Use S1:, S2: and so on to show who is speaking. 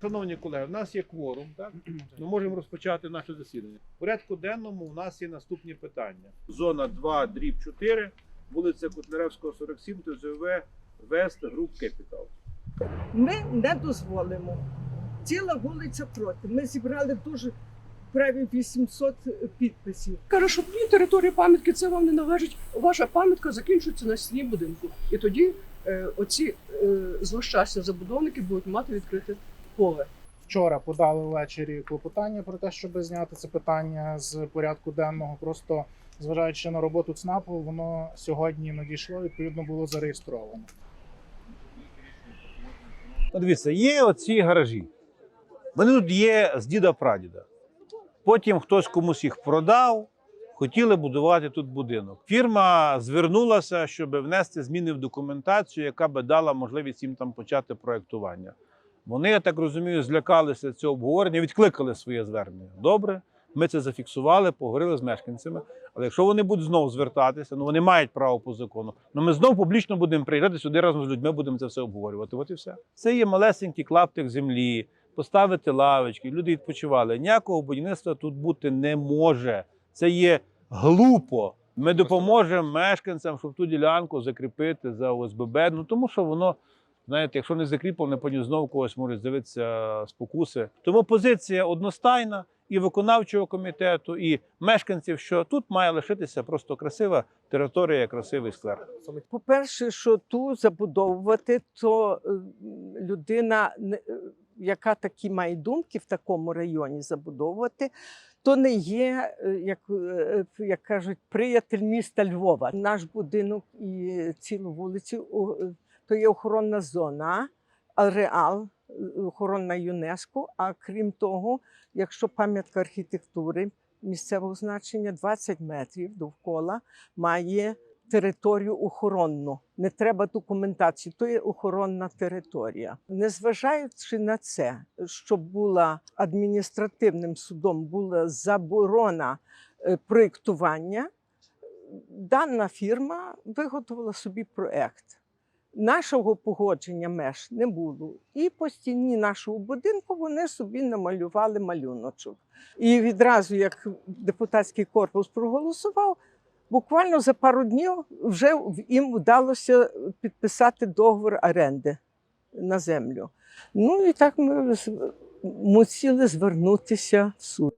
S1: Шановні колеги, у нас є кворум, так? Ми можемо розпочати наше засідання. В порядку денному у нас є наступні питання. Зона 2, дріб 4, вулиця Котляревського, 47, ТЗВ, Вест, Груп Кепітал.
S2: Ми не дозволимо. Ціла вулиця проти. Ми зібрали дуже праві 800 підписів.
S3: Каже, що ні, територія пам'ятки це вам не належить. Ваша пам'ятка закінчується на стіні будинку. І тоді е, оці е, злощасні забудовники будуть мати відкрите поле.
S4: Вчора подали ввечері клопотання про те, щоб зняти це питання з порядку денного. Просто зважаючи на роботу ЦНАПу, воно сьогодні надійшло, відповідно було зареєстровано.
S1: Дивіться, є оці гаражі. Вони тут є з діда прадіда. Потім хтось комусь їх продав, хотіли будувати тут будинок. Фірма звернулася, щоб внести зміни в документацію, яка би дала можливість їм там почати проєктування. Вони, я так розумію, злякалися цього обговорення, відкликали своє звернення. Добре, ми це зафіксували, поговорили з мешканцями. Але якщо вони будуть знову звертатися, ну вони мають право по закону. Ну ми знову публічно будемо приїжджати сюди разом з людьми, будемо це все обговорювати. От і все. Це є малесенький клаптик землі, поставити лавочки, люди відпочивали. Ніякого будівництва тут бути не може. Це є глупо. Ми допоможемо мешканцям, щоб ту ділянку закріпити за ОСББ. Ну тому що воно, знаєте, якщо не закріплене, потім знову когось можуть з'явитися спокуси. Тому позиція одностайна і виконавчого комітету, і мешканців, що тут має лишитися просто красива територія, красивий сквер.
S2: По-перше, що тут забудовувати, то е, людина, е, яка такі має думки в такому районі забудовувати, то не є, е, як, як кажуть, приятель міста Львова. Наш будинок і цілу вулицю то є охоронна зона, ареал, е, охоронна ЮНЕСКО. А крім того, якщо пам'ятка архітектури місцевого значення 20 метрів довкола має територію охоронну. Не треба документації, то є охоронна територія. Незважаючи на це, що була адміністративним судом була заборона е, проєктування, дана фірма виготовила собі проект. Нашого погодження меж не було. І по стіні нашого будинку вони собі намалювали малюночок. І відразу, як депутатський корпус проголосував, буквально за пару днів вже їм вдалося підписати договір оренди на землю. Ну і так ми мусили звернутися в суд.